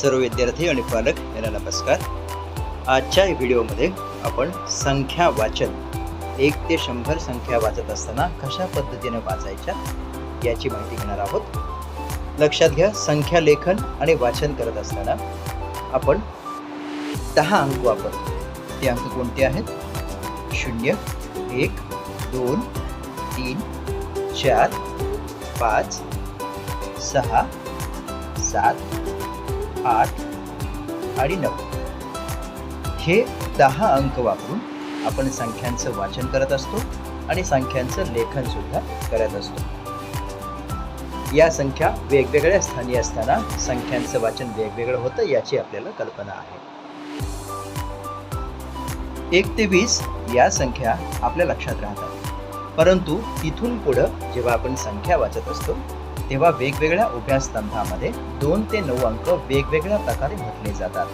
सर्व विद्यार्थी आणि पालक यांना नमस्कार. आजच्या व्हिडिओमध्ये आपण संख्या वाचन एक ते शंभर संख्या वाचत असताना कशा पद्धतीने वाचायच्या याची माहिती घेणार आहोत. लक्षात घ्या संख्या लेखन आणि वाचन करत असताना आपण दहा अंक वापरतो ते अंक कोणते आहेत? शून्य एक दोन तीन चार पाच सहा सात आठ आणि नऊ. हे दहा अंक वापरून आपण संख्यांचं वाचन करत असतो आणि संख्यांचं लेखन सुद्धा करत असतो. या संख्या वेगवेगळ्या स्थानी असताना संख्यांचं वाचन वेगवेगळं होतं याची आपल्याला कल्पना आहे. एक ते वीस या संख्या आपल्या लक्षात राहतात. परंतु तिथून पुढं जेव्हा आपण संख्या वाचत असतो तेव्हा वेगवेगळ्या उभ्या स्तंभामध्ये दोन ते नऊ अंक वेगवेगळ्या प्रकारे म्हटले जातात.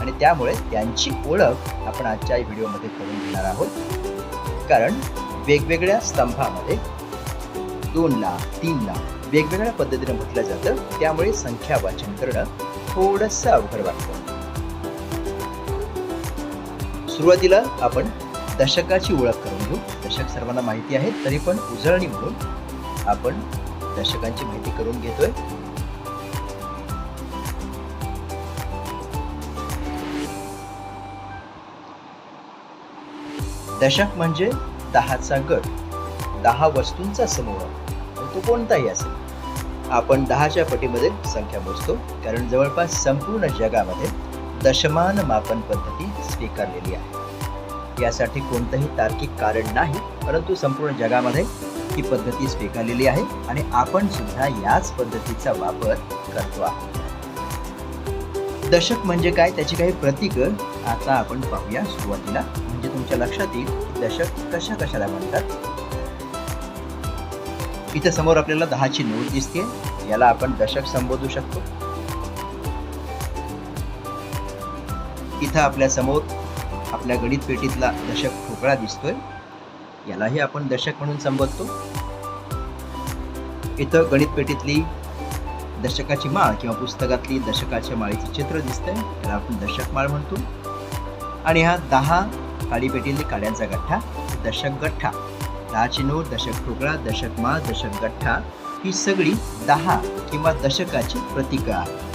आणि त्यामुळे त्यांची ओळख आपण आजच्या व्हिडिओमध्ये करून घेणार आहोत. कारण वेगवेगळ्या स्तंभामध्ये दोनला तीनला वेगवेगळ्या पद्धतीने म्हटलं जातं. त्यामुळे संख्या वाचन करणं थोडंसं अवघड वाटतं. सुरुवातीला आपण दशकाची ओळख करून घेऊ. दशक सर्वांना माहिती आहे तरी पण उजळणी म्हणून आपण दशकांची माहिती करून घेतोय. दशक म्हणजे दहाचा गट दहा वस्तूंचा समूह. तो कोणताही असेल. आपण दहाच्या पटीमध्ये संख्या मोजतो कारण जवळपास संपूर्ण जगामध्ये दशमान मापन पद्धती स्वीकारलेली आहे. यासाठी कोणतंही तार्किक कारण नाही परंतु संपूर्ण जगामध्ये ही पद्धती स्वीकारलेली आहे आणि आपण सुद्धा याच पद्धतीचा वापर करतो आहोत. दशक म्हणजे काय? त्याची काही प्रतीक आता आपण पाहूया सुरुवातीला. म्हणजे तुमच्या लक्षात येईल दशक कशा कशाला म्हणतात. इथे समोर आपल्याला दहाची नोट दिसते. याला आपण दशक संबोधू शकतो. इथं आपल्यासमोर आपल्या गणित पेटीतला दशक ठोकळा दिसतोय. यालाही आपण दशक म्हणून संबोधतो इथं गणित पेटीतली दशकाची माळ किंवा पुस्तकातली दशकाच्या माळीचे चित्र दिसतंय. त्याला आपण दशक माळ म्हणतो. आणि हा दहा काडीपेटीतली काड्यांचा गठ्ठा दशक गठ्ठा. दहा नोट दशक ठोकळा दशक माळ दशक गठ्ठा ही सगळी दहा किंवा दशकाची प्रतीकं आहेत.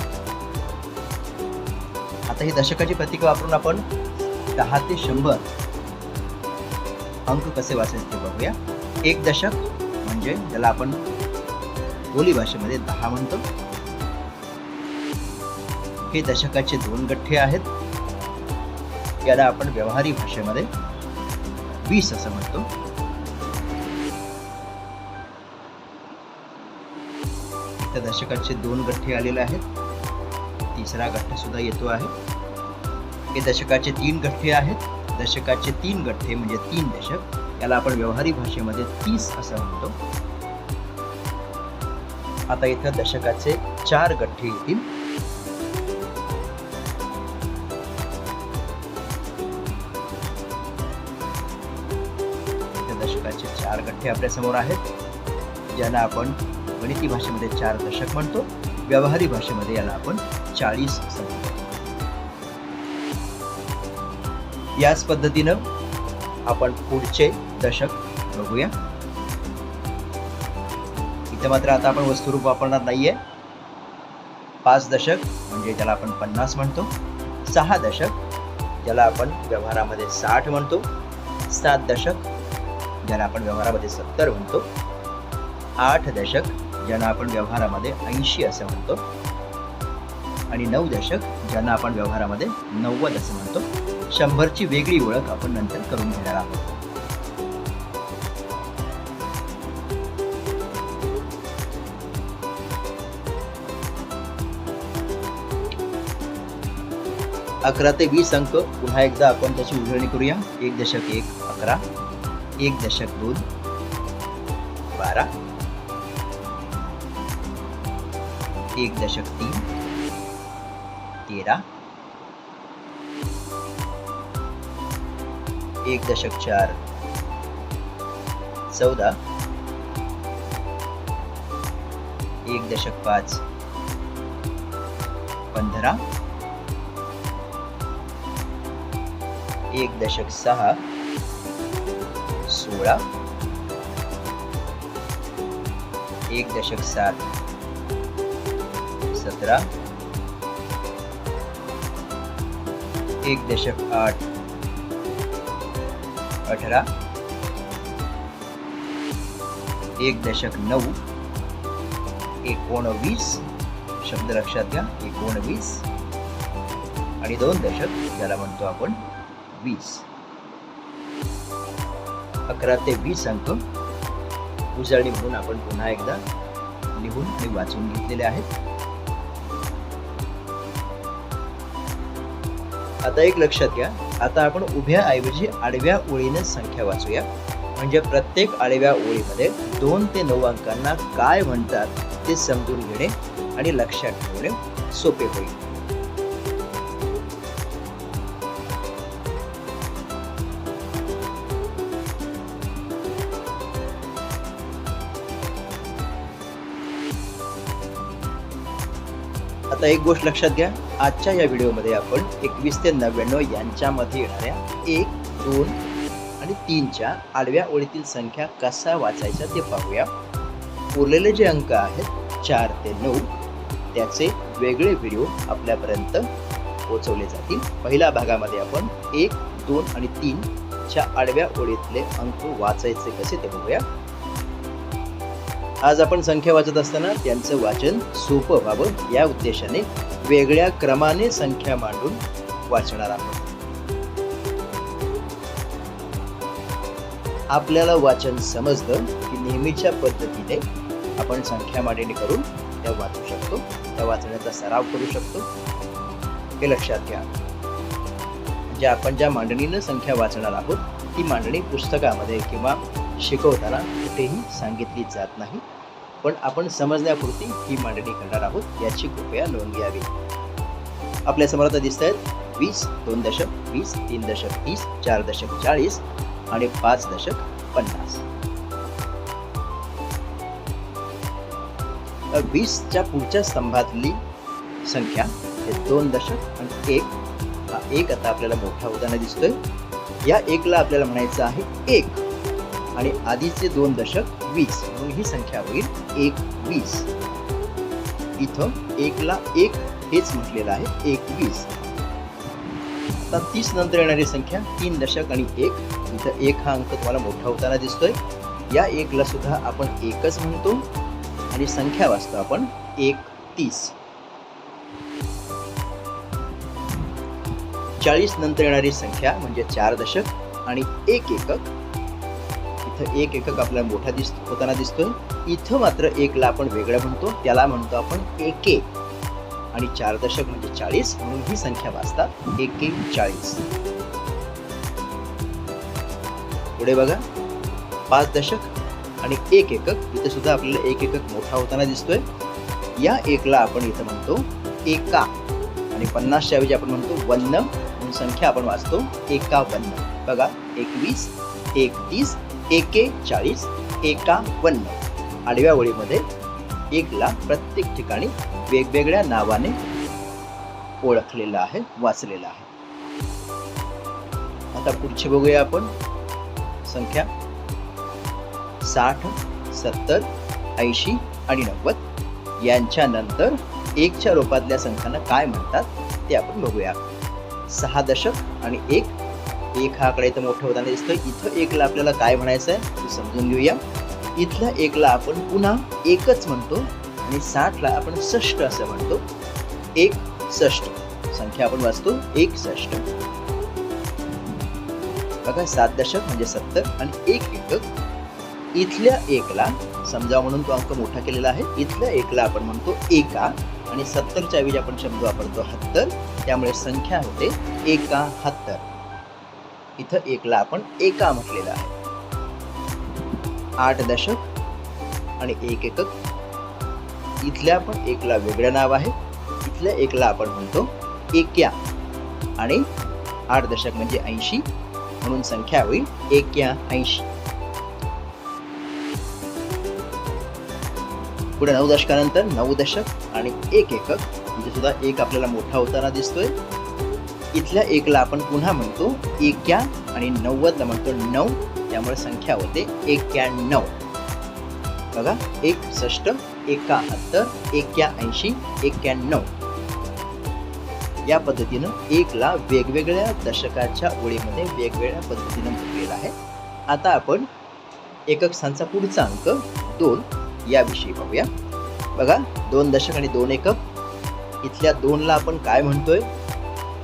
आता ही दशकाची प्रतीकं वापरून आपण दहा ते शंभर अंक कसे वाचायचे ते बघूया. एक दशक म्हणजे ज्याला आपण बोली भाषेमध्ये दहा म्हणतो. हे दशकाचे दोन गठ्ठे आहेत. याला आपण व्यवहारी भाषेमध्ये वीस असं म्हणतो. त्या दशकाचे दोन गठ्ठे आलेले आहेत. तिसरा गठ्ठा सुद्धा येतो आहे. हे दशकाचे तीन गठ्ठे आहेत. दशकाचे तीन गठ्ठे म्हणजे तीन दशक याला आपण व्यवहारी भाषेमध्ये तीस असं म्हणतो. आता इथं दशकाचे चार गठ्ठे येतील. दशकाचे चार गठ्ठे आपल्यासमोर आहेत ज्यांना आपण गणिती भाषेमध्ये चार दशक म्हणतो. व्यवहारी भाषेमध्ये याला आपण चाळीस असं याच पद्धतीनं आपण पुढचे दशक बघूया. इथे मात्र आता आपण वस्तुरूप वापरणार नाहीये. पाच दशक म्हणजे त्याला आपण पन्नास म्हणतो. सहा दशक ज्याला आपण व्यवहारामध्ये साठ म्हणतो. सात दशक ज्याला आपण व्यवहारामध्ये सत्तर म्हणतो. आठ दशक ज्यांना आपण व्यवहारामध्ये ऐंशी असं म्हणतो. आणि नऊ दशक ज्यांना आपण व्यवहारामध्ये नव्वद असं म्हणतो. शंभरची वेगळी ओळख आपण नंतर करून घेणार आहोत. अकरा ते वीस अंक. पुन्हा एकदा आपण त्याची उजळणी करूया. एक दशक एक अकरा. एक दशक दोन बारा. एक दशक तीन तेरा. एक दशक चार. चौदा. एक दशक पाच. पंधरा. एक दशक सहा. सोळा. एक दशक सात. सतरा. एक दशक आठ. अठरा एक दशक नऊ एकोणवीस शब्द लक्षात घ्या एकोणवीस. आणि दोन दशक ज्याला म्हणतो आपण वीस. अकरा ते वीस अंक. उजळणी म्हणून आपण पुन्हा एकदा लिहून आणि वाचून घेतलेले आहेत. आता एक लक्षात घ्या. आता आपण उभ्या ऐवजी आडव्या ओळीने संख्या वाचूया. म्हणजे प्रत्येक आडव्या ओळीमध्ये दोन ते नऊ अंकांना काय म्हणतात ते समजून घेणे आणि लक्षात ठेवणे सोपे होईल. आता एक गोष्ट लक्षात घ्या. आजच्या या व्हिडिओमध्ये आपण एकवीस ते नव्याण्णव यांच्यामध्ये येणाऱ्या एक दोन आणि तीनच्या आडव्या ओळीतील संख्या कसा वाचायचा ते पाहूया. उरलेले जे अंक आहेत चार ते नऊ त्याचे वेगळे व्हिडिओ आपल्यापर्यंत पोचवले जातील. पहिल्या भागामध्ये आपण एक दोन आणि तीनच्या आडव्या ओळीतले अंक वाचायचे कसे ते बघूया. आज आपण संख्या वाचत असताना त्यांचं वाचन सोपं व्हावं या उद्देशाने वेगळ्या क्रमाने संख्या मांडून वाचणार आहोत. आपल्याला वाचन समजलं की नेहमीच्या पद्धतीने आपण संख्या मांडणी करून त्या वाचू शकतो त्या वाचण्याचा सराव करू शकतो. हे लक्षात घ्या. म्हणजे आपण ज्या मांडणीनं संख्या वाचणार आहोत ती मांडणी पुस्तकामध्ये किंवा शिकवताना कुठेही सांगितली जात नाही. पण आपण समजण्यापुरती ही मांडणी करणार आहोत याची कृपया नोंद घ्यावी. आपल्यासमोर आता दिसत आहेत वीस दोन दशक वीस तीन दशक तीस चार दशक चाळीस आणि पाच दशक पन्नास. वीसच्या पुढच्या स्तंभातली संख्या हे दोन दशक आणि एक. हा एक आता आपल्याला मोठा होताना दिसतोय. या एकला आपल्याला म्हणायचं आहे एक. आणि आधीचे दोन दशक वीस. म्हणून ही संख्या होईल एक वीस. इथं एकला एक हेच म्हटलेलं आहे एक वीस. आता तीस नंतर येणारी संख्या तीन दशक आणि एक. इथं एक हा अंक तुम्हाला मोठा होताना दिसतोय. या एकला सुद्धा आपण एकच म्हणतो आणि संख्या वाचतो आपण एक तीस. चाळीस नंतर येणारी संख्या म्हणजे चार दशक आणि एक एकक इथं एक एकक आपल्याला मोठा दिस होताना दिसतोय. इथं मात्र एकला आपण वेगळं म्हणतो त्याला म्हणतो आपण एके. आणि चार दशक म्हणजे चाळीस म्हणून ही संख्या वाचतात एके चाळीस. पुढे बघा. पाच दशक आणि एक एकक इथं सुद्धा आपल्याला एक एकक मोठा होताना दिसतोय. या एकला आपण इथं म्हणतो एका. आणि पन्नासच्या ऐवजी आपण म्हणतो वन्न म्हणून संख्या आपण वाचतो एकावन्न. बघा एकवीस एकतीस एके चाळीस एकावन्न आडव्या ओळीमध्ये एकला प्रत्येक ठिकाणी वेगवेगळ्या नावाने ओळखलेलं आहे वाचलेलं आहे. आता पुढची बघूया आपण. संख्या साठ सत्तर ऐंशी आणि नव्वद यांच्या नंतर एकच्या रूपातल्या संख्यांना काय म्हणतात ते आपण बघूया. सहा दशक आणि एक एक हा आकडा इथं मोठा होताना दिसतोय. इथं एकला आपल्याला काय म्हणायचं आहे? ते समजून घेऊया. इथल्या एकला आपण पुन्हा एकच म्हणतो आणि साठला आपण षष्ट असं म्हणतो. एक षष्ट संख्या आपण वाचतो. एक षष्ट बघा सात दशक म्हणजे सत्तर आणि एक एकक. इथल्या एकला समजा म्हणून तो अंक मोठा केलेला आहे. इथल्या एकला आपण म्हणतो एका आणि सत्तरच्या ऐवजी आपण शब्द वापरतो हत्तर. त्यामुळे संख्या होते एकाहत्तर इथं एकला आपण एका म्हटलेला आहे. आठ दशक आणि एक एकक. इथल्या पण एकला वेगळं नाव आहे. इथल्या एकला आपण म्हणतो एक्या. आणि आठ दशक म्हणजे ऐंशी म्हणून संख्या होईल एक्या ऐंशी. पुढे नऊ दशकानंतर नऊ दशक आणि एक एकक. म्हणजे सुद्धा सुद्धा एक आपल्याला मोठा होताना दिसतोय. इथल्या एकला आपण पुन्हा म्हणतो एक्या आणि नव्वदला म्हणतो नऊ. त्यामुळे संख्या होते एक्याण्णव. बघा एक षष्ट एकाहत्तर एक्याऐंशी एक्याण्णव. या पद्धतीनं एकला वेगवेगळ्या दशकाच्या ओळीमध्ये वेगवेगळ्या पद्धतीनं म्हटलेला आहे. आता आपण एकक स्थानचा पुढचा अंक दोन याविषयी पाहूया बघा दोन दशक आणि दोन एकक. इथल्या दोनला आपण काय म्हणतोय?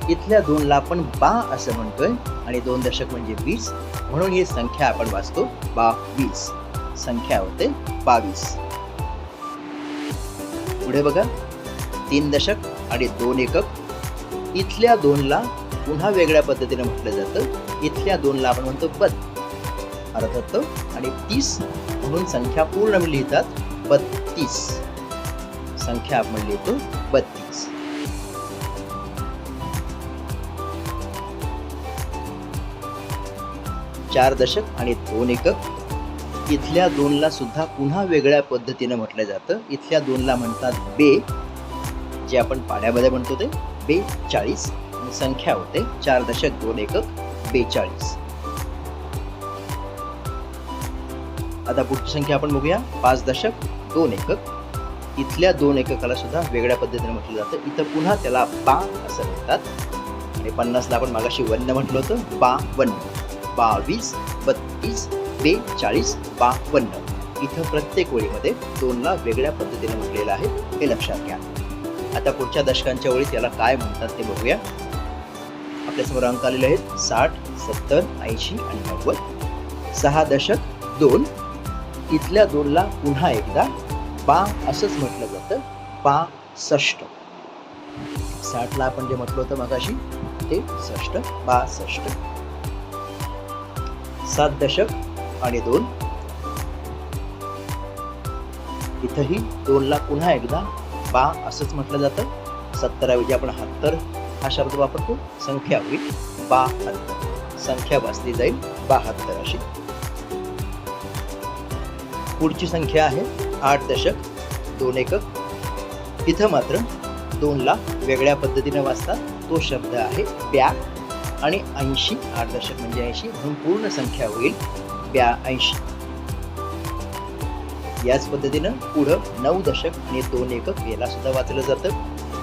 इथल्या दोनला आपण बा असं म्हणतोय. आणि दोन दशक म्हणजे वीस. म्हणून ही संख्या आपण वाचतो बावीस संख्या होते बावीस. पुढे बघा. तीन दशक आणि दोन एकक. इथल्या दोनला पुन्हा वेगळ्या पद्धतीने म्हटलं जातं. इथल्या दोनला आपण म्हणतो बद. अर्धत आणि तीस म्हणून संख्या पूर्ण लिहितात बत्तीस. संख्या आपण लिहितो बत्तीस. चार दशक आणि दोन एकक. इथल्या दोनला सुद्धा पुन्हा वेगळ्या पद्धतीनं म्हटलं जातं. इथल्या दोनला म्हणतात बे जे आपण पाण्यामध्ये म्हणतो ते. बेचाळीस संख्या होते चार दशक दोन एकक बेचाळीस आता पुढची संख्या आपण बघूया. पाच दशक दोन एकक. इथल्या दोन एककाला सुद्धा वेगळ्या पद्धतीने म्हटलं जातं. इथं पुन्हा त्याला बा असं म्हणतात. आणि पन्नासला आपण मागाशी वन्न म्हटलं होतं. बा वन्न बावीस बत्तीस बेचाळीस बावन्न. इथं प्रत्येक ओळीमध्ये दोनला वेगळ्या पद्धतीने म्हटलेलं आहे हे लक्षात घ्या. आता पुढच्या दशकांच्या ओळी त्याला काय म्हणतात ते बघूया. आपल्यासमोर अंक आलेले आहेत साठ सत्तर ऐंशी आणि नव्वद. सहा दशक दोन. इथल्या दोनला पुन्हा एकदा बा असंच म्हटलं जातं बा षष्ट साठला आपण जे म्हटलं होतं मगाशी ते षष्ट बासष्ट सात दशक आणि दोन. इथंही दोनला पुन्हा एकदा बा असंच म्हटलं जातं. सत्तराऐवजी आपण हत्तर हा शब्द वापरतो. संख्या होईल बाहत्तर. संख्या वाचली जाईल बाहत्तर अशी. पुढची संख्या आहे आठ दशक दोन एकक. इथं मात्र दोनला वेगळ्या पद्धतीने वाचतात तो शब्द आहे ब्या. आणि ऐंशी आठ दशक म्हणजे ऐंशी म्हणून पूर्ण संख्या होईल ब्या ऐंशी याच पद्धतीनं पुढं नऊ दशक आणि दोन एकक याला सुद्धा वाचलं जातं.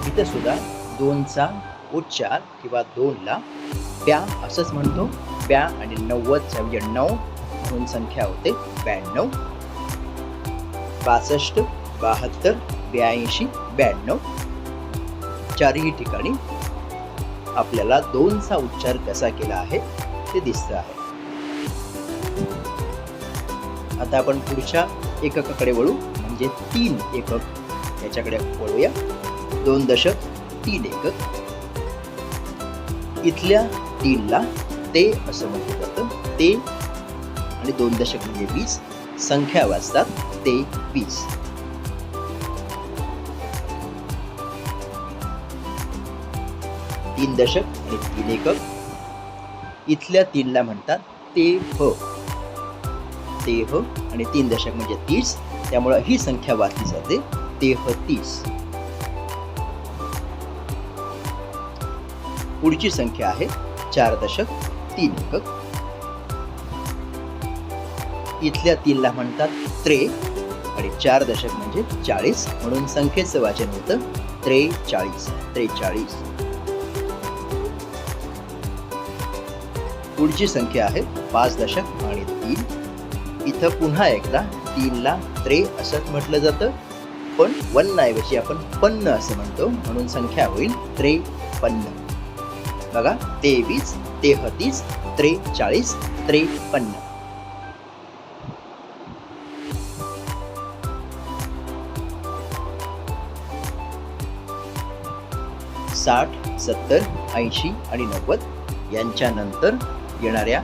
इथं सुद्धा दोनचा उच्चार किंवा दोनला ब्या असंच म्हणतो. ब्या आणि नव्वदचा म्हणजे नऊ म्हणून संख्या होते ब्याण्णव. बासष्ट बहात्तर ब्याऐंशी ब्याण्णव. चारही ठिकाणी आपल्याला दोनचा उच्चार कसा केला आहे ते दिसतं आहे. आता आपण पुढच्या एककाकडे वळू म्हणजे तीन एकक. याच्याकडे वळूया. दोन दशक तीन एकक. इथल्या तीनला ते असं म्हटलं जातं ते. आणि दोन दशक म्हणजे वीस. संख्या वाचतात ते वीस. तीन दशक आणि तीन एकक. इथल्या तीनला म्हणतात ते ह. ते ह आणि तीन दशक म्हणजे तीस. त्यामुळं ही संख्या वाचली जाते. तेह तीस. पुढची संख्या आहे चार दशक तीन एकक. इथल्या तीनला म्हणतात त्रे आणि चार दशक म्हणजे चाळीस. म्हणून संख्येचं वाचन होतं त्रेचाळीस. त्रेचाळीस. पुढची संख्या आहे पाच दशक आणि तीन. इथं पुन्हा एकदा तीनला त्रे असंच म्हटलं जातं. पण वन्नाऐवजी आपण पन्न असं म्हणतो. म्हणून संख्या होईल त्रेपन्न बघा तेवीस तेहतीस त्रेचाळीस त्रेपन्न साठ सत्तर ऐंशी आणि नव्वद यांच्यानंतर येणाऱ्या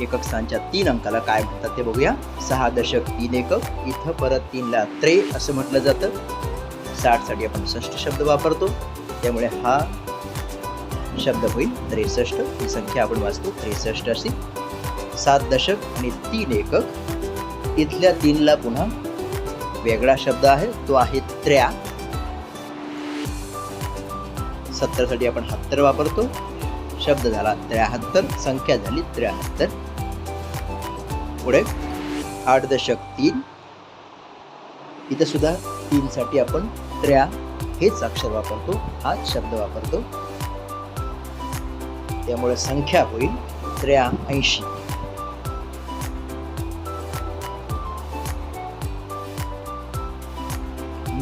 एकक स्थानच्या तीन अंकाला काय म्हणतात ते बघूया. सहा दशक तीन एकक इथं परत तीनला त्रे असं म्हटलं जातं. साठसाठी आपण षष्ट शब्द वापरतो. त्यामुळे हा शब्द होईल त्रेसष्ट. ही संख्या आपण वाचतो त्रेसष्ट अशी. सात दशक आणि तीन एकक. इथल्या तीनला पुन्हा वेगळा शब्द आहे तो आहे त्र्या. सत्तरसाठी आपण हत्तर वापरतो. शब्द झाला त्र्याहत्तर संख्या झाली त्र्याहत्तर. पुढे आठ दशक तीन. इथं सुद्धा तीन साठी आपण त्र्या हेच अक्षर वापरतो हाच शब्द वापरतो. त्यामुळे संख्या होईल त्र्या ऐंशी.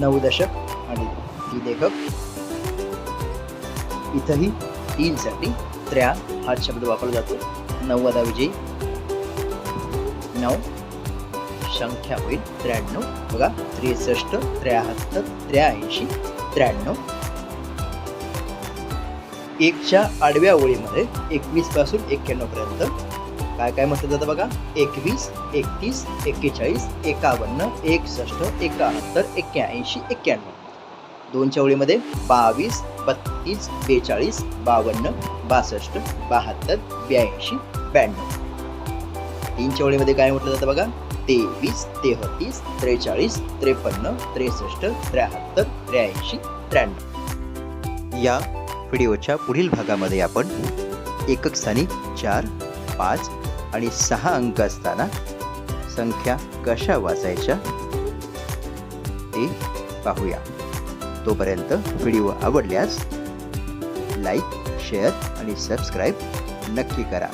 नऊ दशक आणि तीन एकक इथंही तीन साठी त्र्या हा शब्द वापरला जातो. नव्वदा विजयी. नऊ. संख्या होईल त्र्याण्णव. बघा त्रेसष्ट त्र्याहत्तर त्र्याऐंशी त्र्याण्णव. एकच्या आडव्या ओळीमध्ये एकवीसपासून एक्क्याण्णव पर्यंत. काय काय म्हटलं जातं बघा? एकवीस एकतीस एक्केचाळीस एकावन्न एकसष्ट एकाहत्तर एक्क्याऐंशी एक्क्याण्णव. दोनच्या ओळीमध्ये बावीस बत्तीस बेचाळीस बावन्न बासष्ट बहात्तर ब्याऐंशी ब्याण्णव. तीन ओळीमध्ये काय म्हटलं जातं बघा? तेवीस तेहतीस त्रेचाळीस त्रेपन्न त्रेसष्ट त्र्याहत्तर त्र्याऐंशी त्र्याण्णव. या व्हिडिओच्या पुढील भागामध्ये आपण एकक स्थानी चार पाच आणि सहा अंक असताना संख्या कशा वाचायच्या ते पाहूया. तोपर्यंत व्हिडिओ आवडल्यास लाईक शेअर आणि सबस्क्राईब नक्की करा.